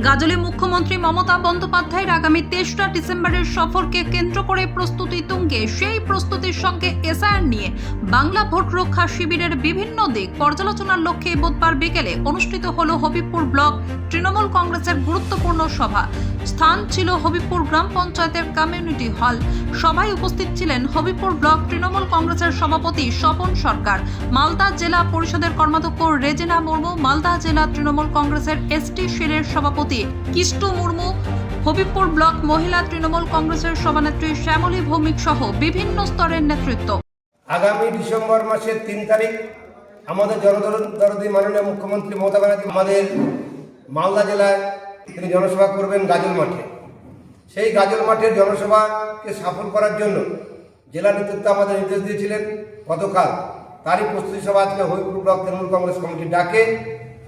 গাজলে মুখ্যমন্ত্রী মমতা বন্দ্যোপাধ্যায়ের আগামী তেসরা ডিসেম্বরের সফরকে কেন্দ্র করে প্রস্তুতি তুঙ্গে। সেই প্রস্তুতির সঙ্গে এসআইআর নিয়ে বাংলা ভোট রক্ষা শিবিরের বিভিন্ন দিক পর্যালোচনার লক্ষ্যে বুধবার বিকেলে অনুষ্ঠিত হল হবিপুর ব্লক তৃণমূল কংগ্রেসের গুরুত্বপূর্ণ সভা। স্থান ছিল হবিপুর গ্রাম পঞ্চায়েতের কমিউনিটি হল। সভায় উপস্থিত ছিলেন হবিপুর ব্লক তৃণমূল কংগ্রেসের সভাপতি স্বপন সরকার, মালদা জেলা পরিষদের কর্মাধ্যক্ষ রেজিনা মুর্মু, মালদা জেলা তৃণমূল কংগ্রেসের এসটি সেলের সভাপতি কিষ্টু মুর্মু, হবিবপুর ব্লক মহিলা তৃণমূল কংগ্রেসের সভানেত্রী শ্যামলী ভৌমিক সহ বিভিন্ন স্তরের নেতৃত্ব। আগামী ডিসেম্বর মাসের তিন তারিখ আমাদের জনদরদি মাননীয় মুখ্যমন্ত্রী মমতা ব্যানার্জি, আমাদের মালদা জেলায় তিনি জনসভা করবেন গাজল মাঠে। সেই গাজল মাঠের জনসভাকে সফল করার জন্য জেলা নেতৃত্ব আমাদের নির্দেশ দিয়েছিলেন। গতকাল তারই প্রস্তুতি সভা আজকে হরিপুর ব্লক তৃণমূল কংগ্রেস কমিটি ডাকে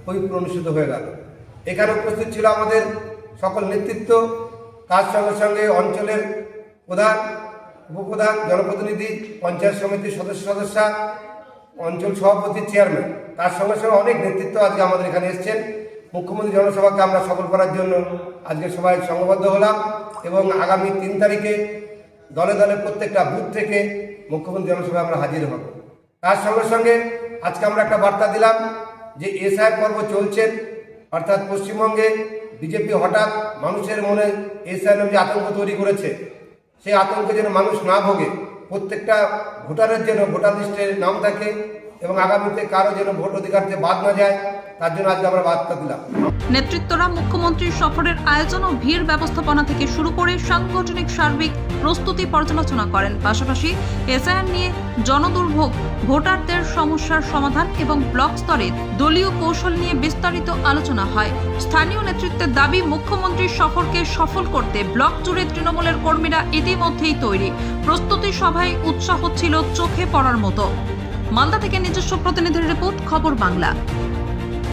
হরিপুর অনুষ্ঠিত হয়ে গেল। এখানে উপস্থিত ছিল আমাদের সকল নেতৃত্ব, তার সঙ্গে সঙ্গে অঞ্চলের প্রধান, উপপ্রধান, জনপ্রতিনিধি, পঞ্চায়েত সমিতির সদস্য সদস্যা, অঞ্চল সভাপতি, চেয়ারম্যান, তার সঙ্গে সঙ্গে অনেক নেতৃত্ব আজকে আমাদের এখানে এসছেন। মুখ্যমন্ত্রী জনসভাকে আমরা সফল করার জন্য আজকে সবাই সংঘবদ্ধ হলাম এবং আগামী তিন তারিখে দলে দলে প্রত্যেকটা বুথ থেকে মুখ্যমন্ত্রী জনসভায় আমরা হাজির হব। তার সঙ্গে সঙ্গে আজকে আমরা একটা বার্তা দিলাম যে এসআই পর্ব চলছেন অর্থাৎ পশ্চিমবঙ্গে বিজেপি হঠাৎ মানুষের মনে এসআই নামে যে আতঙ্ক তৈরি করেছে, সেই আতঙ্কে যেন মানুষ না ভোগে, প্রত্যেকটা ভোটারের যেন ভোটার লিস্টে নাম থাকে এবং আগামীতে কারও যেন ভোট অধিকার থেকে বাদ না যায়, তার জন্য আজকে আমরা বার্তা দিলাম। নেতৃত্বরা মুখ্যমন্ত্রীর সফরের আয়োজন ও ভিড় ব্যবস্থাপনা থেকে শুরু করে সাংগঠনিক সার্বিক প্রস্তুতি পর্যালোচনা করেন। পাশাপাশি এসআইআর নিয়ে জনদুর্ভোগ, ভোটারদের সমস্যার সমাধান এবং ব্লক স্তরে দলীয় কৌশল নিয়ে বিস্তারিত আলোচনা হয়। স্থানীয় নেতৃত্বের দাবি, মুখ্যমন্ত্রীর সফরকে সফল করতে ব্লক জুড়ে তৃণমূলের কর্মীরা ইতিমধ্যেই তৈরি। প্রস্তুতি সভায় উৎসাহ ছিল চোখে পড়ার মতো। মালদা থেকে নিজস্ব প্রতিনিধির রিপোর্ট খবর বাংলা।